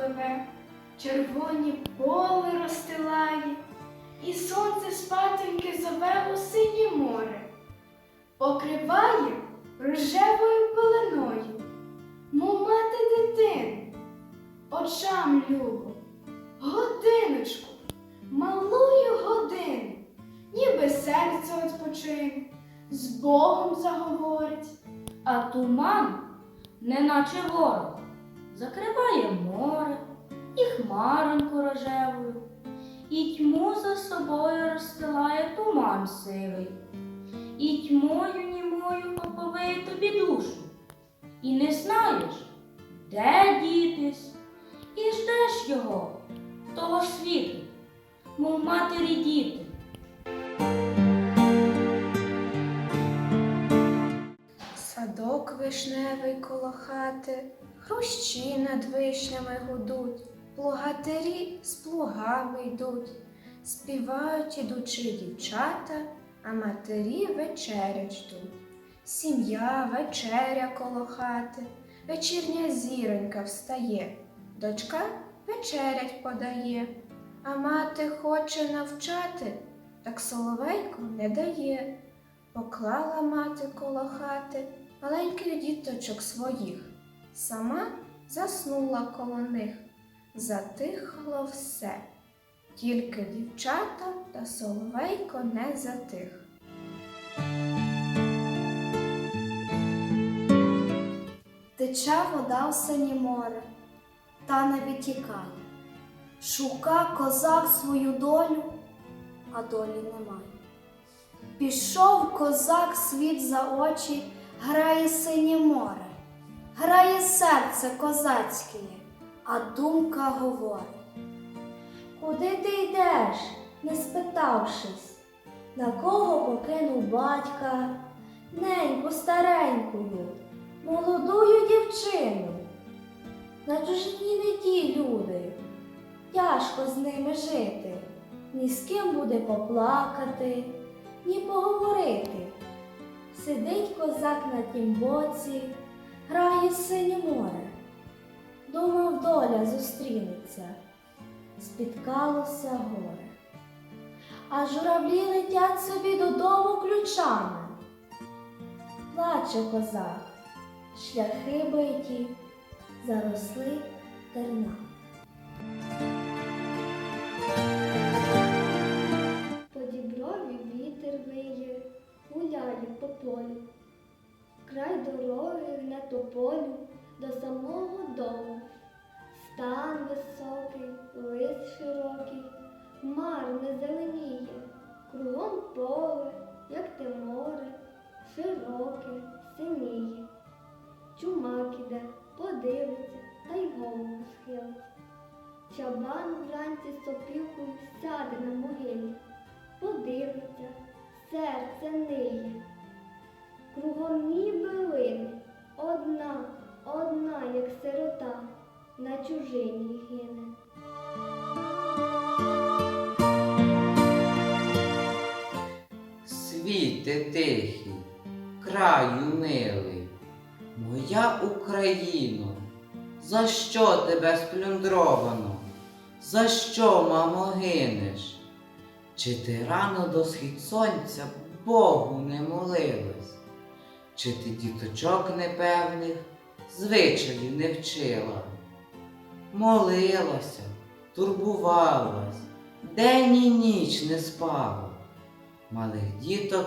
пливе, червоні поле розстилає, і сонце спатеньки зове у синє море, покриває рожевою пеленою, мов мати дитини, очам любо, годиночку, малую годину, ніби серце відпочине, з Богом заговорить, а туман неначе ворог закриває море і хмароньку рожевою, і тьму за собою розстилає туман сивий, і тьмою німою оповиє тобі душу, і не знаєш, де дітись, і ждеш його, того світу, мов матері діти. Садок вишневий коло хати, хрущі над вишнями гудуть, плугатирі з плугами йдуть, співають ідучи дівчата, а матері вечерять ждуть. Сім'я вечеря коло хати, вечірня зіронька встає, дочка вечерять подає, а мати хоче навчати, так соловейко не дає. Поклала мати коло хати маленьких діточок своїх, сама заснула коло них, затихло все, тільки дівчата та соловейко не затих. Тече вода в синє море, та не відтікає. Шука козак свою долю, а долі немає. Пішов козак світ за очі, грає синє море, грає серце козацьке, а думка говорить. Куди ти йдеш, не спитавшись, на кого покинув батька, неньку старенькою, молодую дівчину? На чужині не ті люди, тяжко з ними жити, ні з ким буде поплакати, ні поговорити. Сидить козак на тім боці, грає синє море. Думав, доля зустрінеться, спіткалося горе. А журавлі летять собі додому ключами. Плаче козак, шляхи биті, заросли терна. По діброві вітер виє, гуляє по полю. Тополю до самого дому. Стан високий, лис широкий, хмар не зеленіє, кругом поле, як те море, широке, синіє. Чумак іде, подивиться, та й голову схилить. Чабан вранці сопілкою сяде на могилі, Світе тихий, краю милий, моя Україно, за що тебе сплюндровано? За що, мамо, гинеш? Чи ти рано до схід сонця Богу не молилась? Чи ти діточок непевних звичаїв не вчила? Молилася, турбувалась, день і ніч не спала малих діток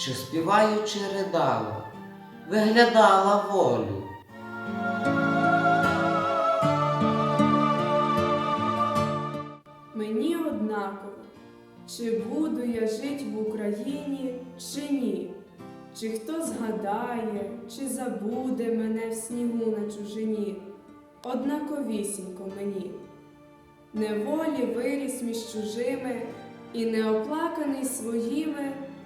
що співаючи ридала, виглядала волю. Мені однаково, чи буду я жить в Україні, чи ні, чи хто згадає, чи забуде мене в снігу на чужині, однаковісінько мені. Неволі виріс між чужими, і неоплаканий своїми,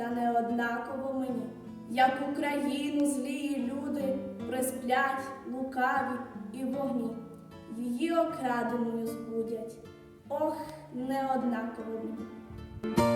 Та не однаково мені, як Україну злії люди присплять, лукаві і вогні. Її окраденою збудять. Ох, не однаково мені.